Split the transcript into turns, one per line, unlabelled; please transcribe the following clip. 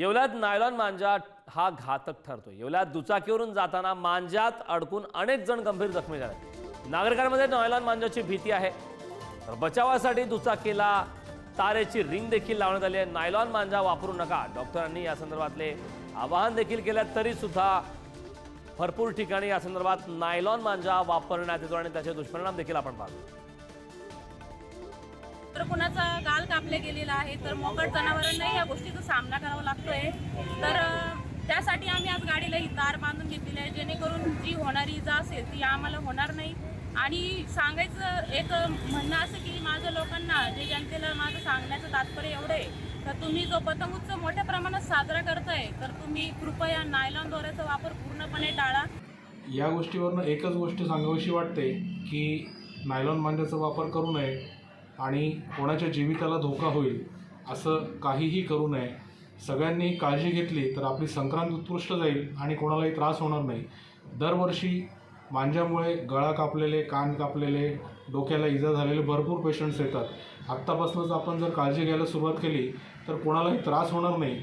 येवल्यात nylon मांजा हा घातक ठरतो येवल्यात दुचाकीवरून जाताना मांजात अडकून अनेक जण गंभीर जखमी झाले. नागरिकांमध्ये नायलॉन मांजाची भीती आहे. तर बचावासाठी दुचाकीला तारेची रिंग देखील लावण्यात आली आहे. नायलॉन मांजा वापरू नका. डॉक्टरांनी या संदर्भातले आवाहन देखील केलं तरी सुद्धा भरपूर ठिकाणी या संदर्भात नायलॉन मांजा वापरण्यात येतो आणि त्याचे दुष्परिणाम देखील आपण पाहतो.
तर कुणाचा गाल गेलेलं आहे. तर मोकट जनावरांनाही या गोष्टीचा सामना करावा लागतोय. तर त्यासाठी आम्ही आज गाडीला ही तार बांधून घेतलेली आहे. जेणेकरून जी होणारी इजा असेल ती आम्हाला होणार नाही. आणि सांगायचं एक म्हणणं असं की माझं लोकांना जे जनतेला माझं सांगण्याचं तात्पर्य एवढं आहे तर तुम्ही जो पतंग उत्सव मोठ्या प्रमाणात साजरा करताय तर तुम्ही कृपया नायलॉन दोऱ्याचा वापर पूर्णपणे टाळा.
या गोष्टीवरनं एकच गोष्ट सांगावीशी वाटते की नायलॉन मांड्याचा वापर करू नये आणि कोणाच्या जीविताला धोका होईल असं काहीही करू नये. सगळ्यांनी काळजी घेतली तर आपली संक्रांत उत्कृष्ट जाईल आणि कोणालाही त्रास होणार नाही. दरवर्षी मांज्यामुळे गळा कापलेले कान कापलेले डोक्याला इजा झालेले भरपूर पेशंट्स येतात. आत्तापासूनच आपण जर काळजी घ्यायला सुरुवात केली तर कोणालाही त्रास होणार नाही.